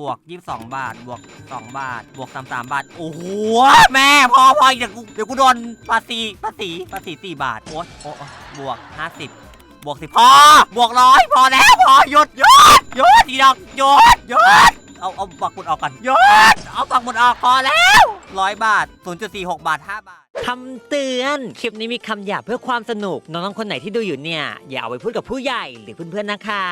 บวก 22 บาท บวก 2 บาท บวก 33 บาท โอ้โห แม่พอพอเดี๋ยวกูเดี๋ยวกูโดนภาษีภาษีภาษี4บาท โอ๊ยโอ้บวก 50 บวก 10 พอ บวกร้อยพอแล้ว พอหยุดหยุดหยุดอีดอกหยุดหยุด เอาเอาปักหมุดออกก่อนหยุดเอาปักหมุดออกพอแล้วร้อยบาท 0.46 บาท 5 บาทคำเตือน คลิปนี้มีคำหยาบเพื่อความสนุก น้องๆคนไหนที่ดูอยู่เนี่ย อย่าเอาไปพูดกับผู้ใหญ่หรือเพื่อนๆนะคะ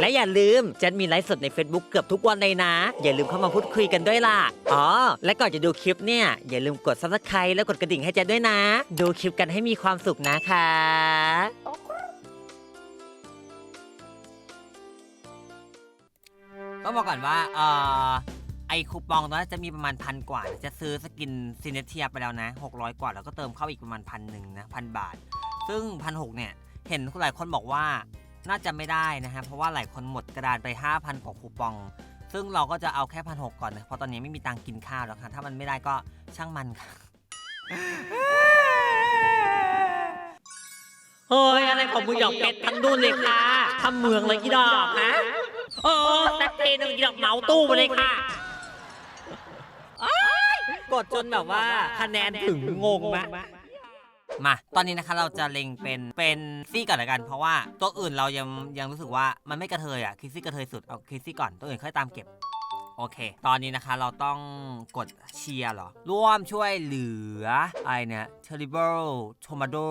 และอย่าลืมจะมีไลฟ์สดใน Facebook เกือบทุกวันเลยนะ อย่าลืมเข้ามาพูดคุยกันด้วยล่ะ อ๋อ และก่อนจะดูคลิปเนี่ย อย่าลืมกด subscribe และกดกระดิ่งให้แจ๊ดด้วยนะ ดูคลิปกันให้มีความสุขนะคะ ต้องบอกก่อนว่าเออไอคูปองตอนนั้นจะมีประมาณพันกว่า จะซื้อสกินซินเนเทียไปแล้วนะ 600 กว่า แล้วก็เติมเข้าอีกประมาณพันหนึ่งนะพันบาท ซึ่งพันหเนี่ย เห็นหลายคนบอกว่าน่าจะไม่ได้นะฮะ เพราะว่าหลายคนหมดกระดานไป 5,000 กว่าคูปอง ซึ่งเราก็จะเอาแค่พันหก่อนนะเพราะตอนนี้ไม่มีตังกินข้าวแล้วค่ะถ้ามันไม่ได้ก็ช่างมันค่ะเฮ้ยอะไรของมึงหยอกเป็ดทั้งดุนเลยค่ะทำเมืองเลยกี่ดอกนะ โอ้สักเทหนึงกี่ดอกเหมาตู้ไปเลยค่ะอ้ายกดจนแบบว่าคะแนนถึงงงไหมมา ตอนนี้นะคะเราจะเล็งเป็นเป็นซี่ก่อนละกัน เพราะว่าตัวอื่นเรายังยังรู้สึกว่ามันไม่กระเทยอะคิดซี่กระเทยสุดเอาคิดซี่ก่อนตัวอื่นค่อยตามเก็บ โอเค ตอนนี้นะคะเราต้องกดเชียร์หรอ ร่วมช่วยเหลือไอเนี่ย Terrible tomato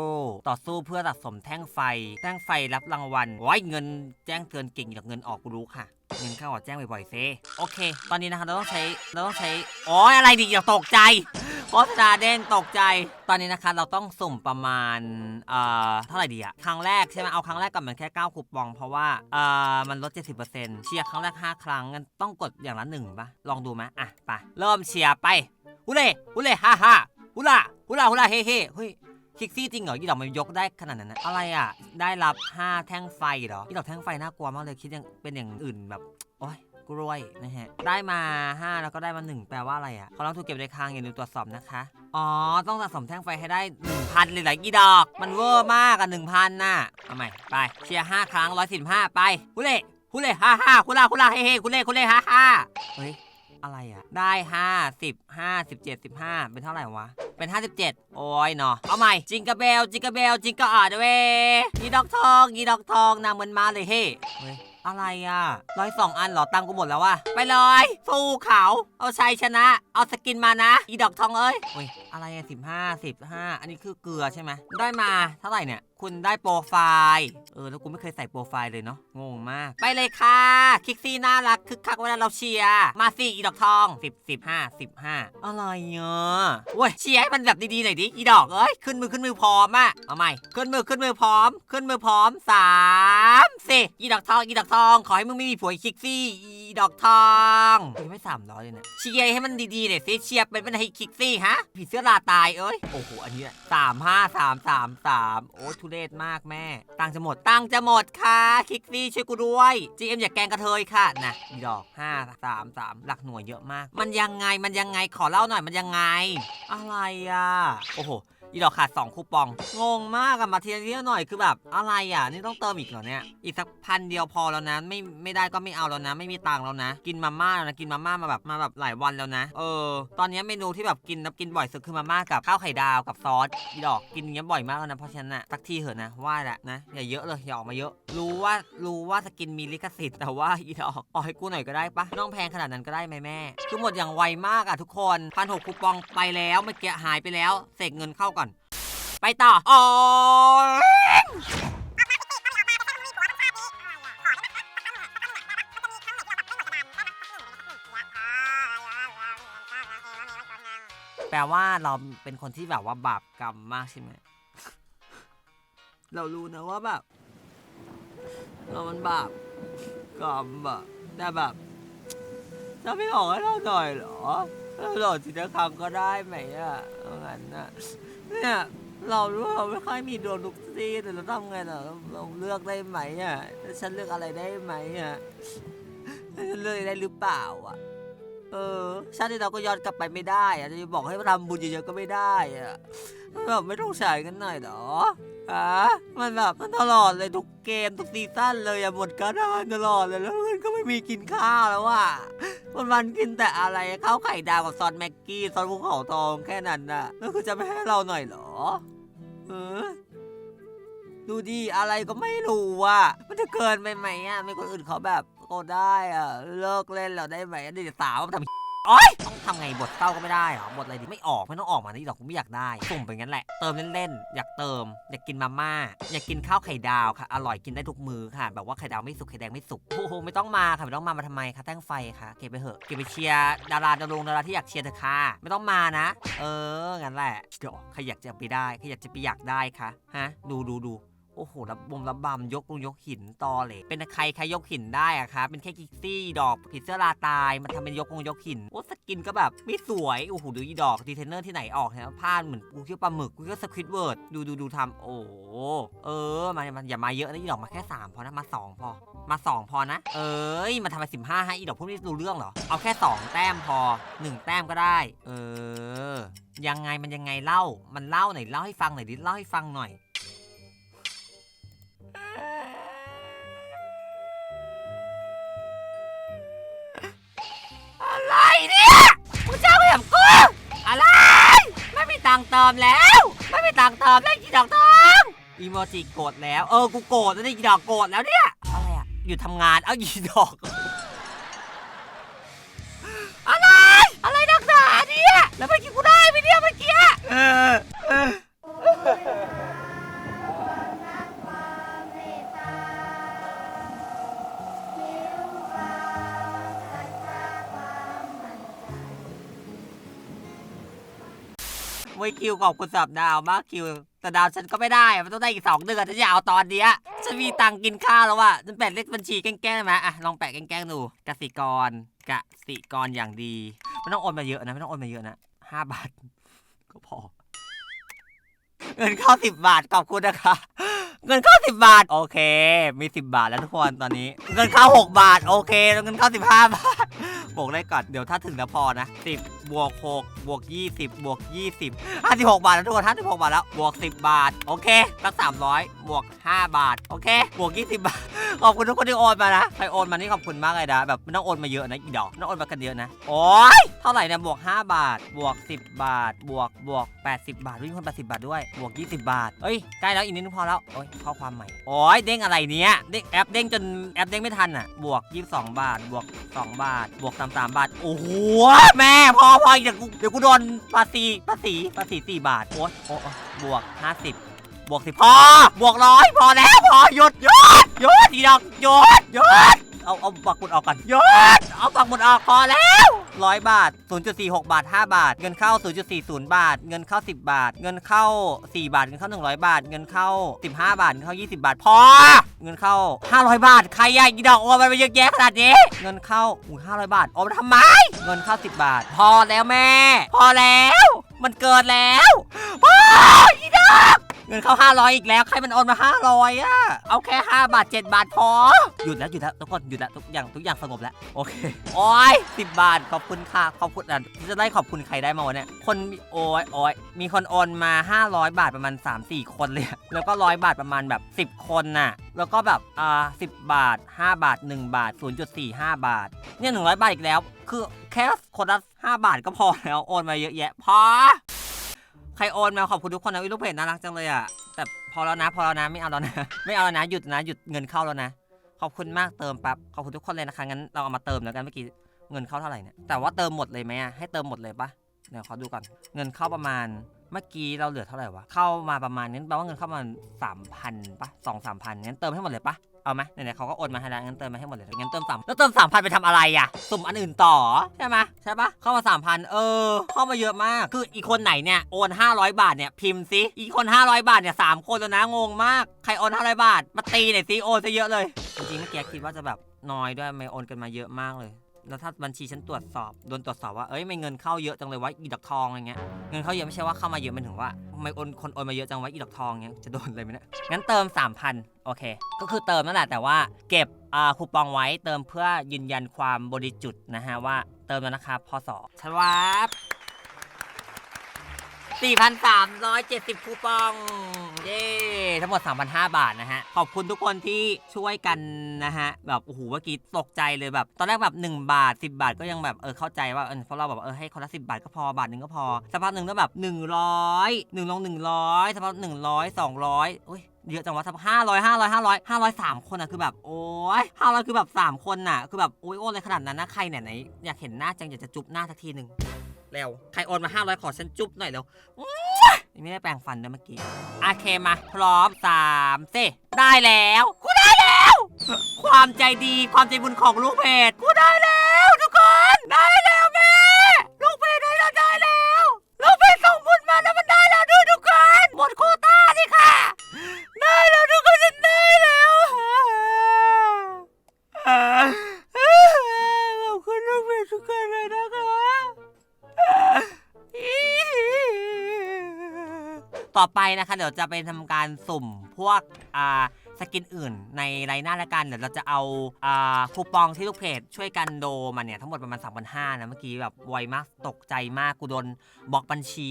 ต่อสู้เพื่อสะสมแท่งไฟ แท่งไฟรับรางวัลไว้เงินแจ้งเตือนเก่งจากเงินออกกูรู้ค่ะเงินเข้าออกแจ้งบ่อยๆเซโอเค ตอนนี้นะคะเราต้องใช้เราต้องใช้อ๋ออะไรดิอย่าตกใจ โฆษณาเด้งตกใจ ตอนนี้นะคะเราต้องสุ่มประมาณ เอ่อ เท่าไหร่ดีอะครั้งแรกใช่ไหมเอาครั้งแรกก่อนมันแค่ 9 คูปอง เพราะว่า เอ่อ มันลด 70%เชียร์ครั้งแรก 5 ครั้งงั้นต้องกดอย่างละหนึ่งปะลองดูไหมอะไปเริ่มเชียร์ไปฮุเล่ฮุเล่ฮ่าฮ่าฮุล่าฮุล่าฮุล่าเฮ่เฮ่เฮ้ยคิกซี่จริงเหรอยี่ดอกมันยกได้ขนาดนั้นนะอะไรอะ ได้รับ 5 แท่งไฟเหรอยี่ดอกแท่งไฟน่ากลัวมากเลยคิดยังเป็นอย่างอื่นแบบโอ๊ย กล้วยนะฮะ ได้มา 5 แล้วก็ได้มา 1 แปลว่าอะไรอะเขาต้องถูกเก็บในคลังอย่าลืมตรวจสอบนะคะ อ๋อ ต้องสะสมแท่งไฟให้ได้ 1,000เลยเหรอกี่ดอก มันเวอร์มากอะ1,000น่ะ เอาใหม่ ไป เชียร์5ครั้ง 115 ไปฮุเล่ฮุเล่ฮ่าฮ่าคุลาคุลาเฮ่เฮ่คุเล่คุเล่ฮ่าฮ่าเฮ้ยอะไรอะ ได้5 10 5 17 15 เป็นเท่าไหร่วะ เป็น 57 โอ้ยเนาะเอาใหม่ จิงกะเบล จิงกะเบล จิงกะอาดเวยีดอกทองยีดอกทองนางเหมือนมาเลยเฮ้เฮ้ย อะไรอะร้อยสองอันเหรอตังกูหมดแล้ววะไปเลยสู้เขาเอาชัยชนะ เอาสกินมานะ อีดอกทองเอ้ยโอ้ยอะไรอะสิบห้าสิบห้าอันนี้คือเกลือใช่ไหมได้มาเท่าไหร่เนี่ย คุณได้โปรไฟล์ เออ แล้วกูไม่เคยใส่โปรไฟล์เลยเนาะ งงมาก ไปเลยค่ะ คิกซี่น่ารักคึกคักเวลาเราเชียร์ มาสิอีดอกทองสิบสิบห้าสิบห้าอะไรเนาะเว้ยเชียร์ให้มันแบบดีๆหน่อยดิ อีดอก เอ้ย ขึ้นมือขึ้นมือพร้อมอะเอาใหม่ ขึ้นมือขึ้นมือพร้อม ขึ้นมือพร้อมสามสี่อีดอกทอง อีดอกทอง ขอให้มึงไม่มีผัวคิกซี่ อีดอกทองยังไม่สามร้อยเลยนี่ยเชียร์ให้มันดีๆหน่อยสิเชียร์เป็นเป็นให้คิกซี่ฮะ ผีเสื้อลาตายเอ้ย โอ้โห อันนี้สามห้าสามสามสามโอ้ทุเรศมากแม่ ตังจะหมด ตังจะหมดค่ะคิกซี่ช่วยกูด้วย GM อย่าแกงกระเทยค่ะนะอีดอกห้าสามสามหลักหน่วยเยอะมาก มันยังไงมันยังไงขอเล่าหน่อยมันยังไง อะไรอะ โอ้โห อีดอกขาด2คูปอง งงมากอะมาเทียเรียหน่อยคือแบบอะไรอะนี่ต้องเติมอีกเหรอเนี่ย อีกสักพันเดียวพอแล้วนะ ไม่ไม่ได้ก็ไม่เอาแล้วนะ ไม่มีตังค์แล้วนะ กินมาม่าแล้วนะกินมาม่ามาแบบมาแบบหลายวันแล้วนะ เออ ตอนนี้เมนูที่แบบกินนับกินบ่อยสุดคือมาม่ากับข้าวไข่ดาวกับซอสอีดอกกินเงี้ยบ่อยมากแล้วนะเพราะฉะนั้นนะสักทีเถอะนะว่าแหละนะอย่าเยอะเลยอย่าออกมาเยอะ รู้ว่ารู้ว่าสกินมีลิขสิทธิ์แต่ว่าอีดอกออกให้กูหน่อยก็ได้ปะไม่ต้องแพงขนาดนั้นก็ได้ไหมแม่ คือหมดอย่างไวมากอะทุกคนพันหกคูปองไปแล้วเมื่อกี้หายไปแล้วเสกเงินเข้าก ไปต่ออ๋อแปลว่าเราเป็นคนที่แบบว่าบาปกรรมมากใช่ไหม เรารู้นะว่าแบบ เรามันบาปกรรมอะแต่แบบจะไม่บอกให้เราหน่อยเหรอเราโหลดทีละครั้งก็ได้ไหมอะเอางั้นนะเนี่ย เราดูเราไม่ค่อยมีดวงทุกซี่แต่เราทำไงล่ะเราเราเลือกได้ไหมอะฉันเลือกอะไรได้ไหมอะฉันเลือกได้หรือเปล่าอะ เออชาติที่เราก็ย้อนกลับไปไม่ได้อะจะบอกให้มาทำบุญเยอะๆก็ไม่ได้อะแบบไม่ต้องใช้กันหน่อยเหรอฮะมันแบบมันตลอดเลยทุกเกมทุกซีซั่นเลยอะหมดกระดานตลอดเลยแล้วเพื่อนก็ไม่มีกินข้าวแล้วอะวันวันกินแต่อะไรข้าวไข่ดาวกับซอสแม็กกี้ซอสภูเขาทองแค่นั้นน่ะแล้วคือจะไม่ให้เราหน่อยเหรอเออดูดีอะไรก็ไม่รู้ว่ะ มันจะเกินไปไหมอะไม่คนอื่นเขาแบบ โอ้ได้อะเลิกเล่นแล้วได้ไหมเดี๋ยวสาวทำโอ๊ยต้องทำไงบทเศร้าก็ไม่ได้หรอบทอะไรดีไม่ออกไม่ต้องออกมานี่หรอกกูไม่อยากได้สุ่มไปงั้นแหละเติมเล่นๆอยากเติม อยากกินมาม่าอยากกินข้าวไข่ดาวค่ะ อร่อยกินได้ทุกมือค่ะ แบบว่าไข่ดาวไม่สุกไข่แดงไม่สุกโอ้โหไม่ต้องมาค่ะไม่ต้องมามาทำไมคะแท่งไฟค่ะเก็บไปเถอะเก็บไปเชียร์ดาราดารงดาราที่อยากเชียร์เธอค่ะไม่ต้องมานะ เอองั้นแหละเดี๋ยวใครอยากจะไปได้ใครอยากจะไปอยากได้คะฮะดูดูดู โอ้โหรับบมรับบำยกลงยกหินตอเลยเป็นใครใครยกหินได้อะครับเป็นแค่กิกซี่ดอกผีเสื้อลาตายมันทำเป็นยกลงยกหินโอ้สกินก็แบบไม่สวยโอ้โหดูอีดอกดีเทนเนอร์ที่ไหนออกเนี่ยผ้าเหมือนกูคิดว่าปลาหมึกกูคิดว่าสควิตเวิร์ดดูดูดูทำโอ้เออมามันอย่ามาเยอะนะอีดอกมาแค่สามพอนะมาสองพอ มาสองพอนะ เอ้ยมาทำไปสิบห้าให้อีดอกพวกนี้รู้เรื่องเหรอเอาแค่สองแต้มพอหนึ่งแต้มก็ได้ เออ ยังไงมันยังไงเล่า มันเล่าหน่อยเล่าให้ฟังหน่อยดิเล่าให้ฟังหน่อย ตังค์เติมแล้ว ไม่มีตังค์เติมแล้วกี่ดอกทองอีโมจิโกรธแล้ว เออ กูโกรธแล้วนี่กี่ดอกโกรธแล้วเนี่ย อะไรอะอยู่ทำงาน เอากี่ดอก อะไร อะไรนักหนาเนี่ย แล้วเมื่อกี้กูได้ไหมเนี่ยเมื่อกี้ เออเออ เว้ยคิวขอบคุณสำหรับดาวมากคิว แต่ดาวฉันก็ไม่ได้อะมันต้องได้อีกสองเดือนฉันจะเอาตอนเนี้ยฉันมีตังค์กินข้าวแล้วอะฉันแปะเลขบัญชีแกล้งๆได้ไหมอะลองแปะแกล้งๆดูกสิกรกสิกรอย่างดีไม่ต้องโอนมาเยอะนะไม่ต้องโอนมาเยอะนะห้าบาทก็พอ เงินเข้าสิบบาทขอบคุณนะคะ เงินเข้าสิบบาท โอเค มีสิบบาทแล้วทุกคนตอนนี้ เงินเข้าหกบาท โอเคแล้วเงินเข้าสิบห้าบาท บวกได้ก่อน เดี๋ยวถ้าถึงแล้วพอนะสิบบวกหกบวกยี่สิบบวกยี่สิบาสิบหกบาทแล้วทุกคนห้าสิบหกบาทแล้ว บวกสิบบาท โอเคสักสามร้อยบวกห้าบาท โอเค บวกยี่สิบบาท ขอบคุณทุกคนที่โอนมานะ ใครโอนมานี่ขอบคุณมากเลยนะ แบบไม่ต้องโอนมาเยอะนะอีดอกไม่ต้องโอนมากันเยอะนะ โอ้ย เท่าไหร่เนี่ย บวก 5 บาท บวก 10 บาท บวก บวก 80 บาทวิ่งคน80 บาทด้วย บวก 20 บาทเอ้ย ใกล้แล้วอีกนิดนึงพอแล้ว โอ้ย ข้อความใหม่ โอ้ย เด้งอะไรเนี้ย เด้งแอปเด้งจนแอปเด้งไม่ทันอะ บวก 22 บาท บวก 2 บาท บวก33บาท โอ้โห แม่พอพอเดี๋ยวกูเดี๋ยวกูโดนภาษีภาษีภาษี4บาท โอ้ยโอ้บวก50บวกสิพอบวกร้อยพอแล้วพอหยุดหยุดหยุดอีดอกหยุดหยุด เอาเอาปักหมุดออกก่อนยุดเอาปักหมุดออกพอแล้วร้อยบาท 0.46 บาท 5 บาท เงินเข้า 0.40 บาท เงินเข้า 10 บาท เงินเข้า 4 บาท เงินเข้า 100 บาท เงินเข้า 15 บาท เงินเข้า 20 บาท พอ เงินเข้า 500 บาท ใครอยากอีดอกโอนไปเยอะแยะขนาดนี้ เงินเข้าอุ้ย500 บาทโอนไปทำไม เงินเข้า 10 บาท พอแล้วแม่ พอแล้ว มันเกินแล้วพออีดอก เงินเข้า 500 อีกแล้ว ใครมันโอนมา 500อะ เอาแค่ 5 บาท 7 บาทพอ หยุดแล้วหยุดแล้วทุกคนหยุดแล้วทุกอย่างทุกอย่างสงบแล้ว โอเค โอ้ย10 บาท ขอบคุณค่ะ ขอบคุณอะจะได้ขอบคุณใครได้มาวะเนี่ย คนมีโอ้ยโอ้ยมีคนโอนมา 500 บาทประมาณ 3-4 คนเลยอะแล้วก็ 100 บาทประมาณแบบ 10 คนน่ะ แล้วก็แบบอ่า10บาท 5 บาท 1 บาท 0.45 บาท เนี่ย100 บาทอีกแล้ว คือแค่คนละ5บาทก็พอแล้ว โอนมาเยอะแยะพอ ใครโอนมาขอบคุณทุกคนนะวิลูกเพจน่ารักจังเลยอะแต่พอแล้วนะ พอแล้วนะไม่เอาแล้วนะ ไม่เอาแล้วนะหยุดนะหยุดเงินเข้าแล้วนะ ขอบคุณมากเติมปั๊บขอบคุณทุกคนเลยนะคะงั้นเราเอามาเติมแล้วกันเมื่อกี้เงินเข้าเท่าไหร่เนี่ยแต่ว่าเติมหมดเลยไหมอะให้เติมหมดเลยปะเดี๋ยวขอดูก่อนเงินเข้าประมาณเมื่อกี้เราเหลือเท่าไหร่วะเข้ามาประมาณนี้แปลว่าเงินเข้ามาสามพันปะสองสามพันงั้นเติมให้หมดเลยปะ เอาไหมไหนๆเขาก็โอนมาให้แล้วงั้นเติมมาให้หมดเลยงั้นเติมสามแล้วเติมสามพันไปทำอะไรอะสุ่มอันอื่นต่อใช่ไหมใช่ปะเข้ามาสามพันเออ เข้ามาเยอะมาก คืออีกคนไหนเนี่ยโอน500 บาทเนี่ยพิมพ์ซิอีกคน 500 บาทเนี่ยสามคนแล้วนะงงมากใครโอน500 บาท มาตีหน่อยซิโอนซะเยอะเลยจริงๆเมื่อกี้คิดว่าจะแบบน้อยด้วยไม่โอนกันมาเยอะมากเลย แล้วถ้าบัญชีฉันตรวจสอบโดนตรวจสอบว่าเอ้ยไม่เงินเข้าเยอะจังเลยวะอีดอกทองอะไรเงี้ยเงินเข้าเยอะไม่ใช่ว่าเข้ามาเยอะมันถึงว่าไม่โอนคนโอนมาเยอะจังวะอีดอกทองเงี้ยจะโดนเลยไหมเนี่ยงั้นเติม 3,000 โอเค ก็คือเติมนั่นแหละแต่ว่าเก็บอ่าคูปองไว้เติมเพื่อยืนยันความบริจุดนะฮะว่าเติมแล้วนะครับพอสอบชวับ 4,370 คูปอง เย้ ทั้งหมด 3,500 บาทนะฮะ ขอบคุณทุกคนที่ช่วยกันนะฮะ แบบโอ้โหเมื่อกี้ตกใจเลยแบบ ตอนแรกแบบ 1 บาท 10 บาทก็ยังแบบเออเข้าใจว่าเออเพราะเราแบบเออให้คนละ10 บาทก็พอบาทหนึ่งก็พอสักพักหนึ่งก็แบบ 100 1ลง100สักพัก100 200อุ้ยเยอะจังวะสักห้าร้อยห้าร้อยห้าร้อยห้าร้อยสามคนอะคือแบบโอ้ยห้าร้อยคือแบบสามคนน่ะ คือแบบโอ้ยโอนเลยขนาดนั้นนะใครเนี่ยไหนอยากเห็นหน้าจังอยากจะจุ๊บหน้าสักทีหนึ่ง เร็ว ใครโอนมาห้าร้อยขอฉันจุ๊บหน่อยเร็วไม่ได้แปลงฟันด้วยเมื่อกี้โอเคมา พร้อมสามสิได้แล้ว กูได้แล้ว ความใจดีความใจบุญของลูกเพจกูได้แล้ว ต่อไปนะคะ เดี๋ยวจะไปทำการสุ่มพวกอ่าสกินอื่นในไรหน้าละกัน เดี๋ยวเราจะเอาอ่าคูปองที่ลูกเพจช่วยกันโดมาเนี่ย ทั้งหมดประมาณ3,500นะเมื่อกี้แบบไวมากตกใจมากกูโดนบล็อกบัญชี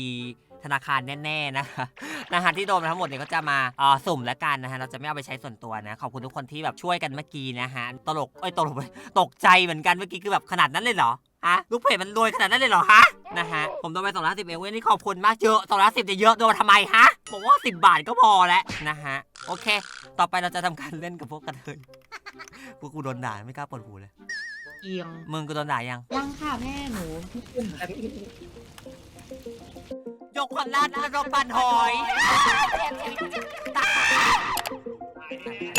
ธนาคารแน่ๆนะคะนะฮะที่โดนมทั้งหมดเนี่ยก็จะมาสุ่มแล้วกันนะฮะเราจะไม่เอาไปใช้ส่วนตัวนะ ขอบคุณทุกคนที่แบบช่วยกันเมื่อกี้นะฮะตลกเอ้ยตลกตกใจเหมือนกันเมื่อกี้คือแบบขนาดนั้นเลยเหรอ ฮะลูกเพจมันรวยขนาดนั้นเลยเหรอฮะนะฮะผมโดนไปสองร้อยสิบเองเว้ยนี่ขอบคุณมากเยอะสองร้อยสิบจะเยอะโดนมาทำไมฮะบอกว่าสิบบาทก็พอแล้วนะฮะโอเค ต่อไปเราจะทำการเล่นกับพวกกระเทยพวกกูโดนด่าไม่กล้าเปิดหูเลยเอียงมึงกูโดนด่ายังยังค่ะแม่หนูพี่ปุ่มแบบยกคนลาดอารมณ์ปันหอยตาย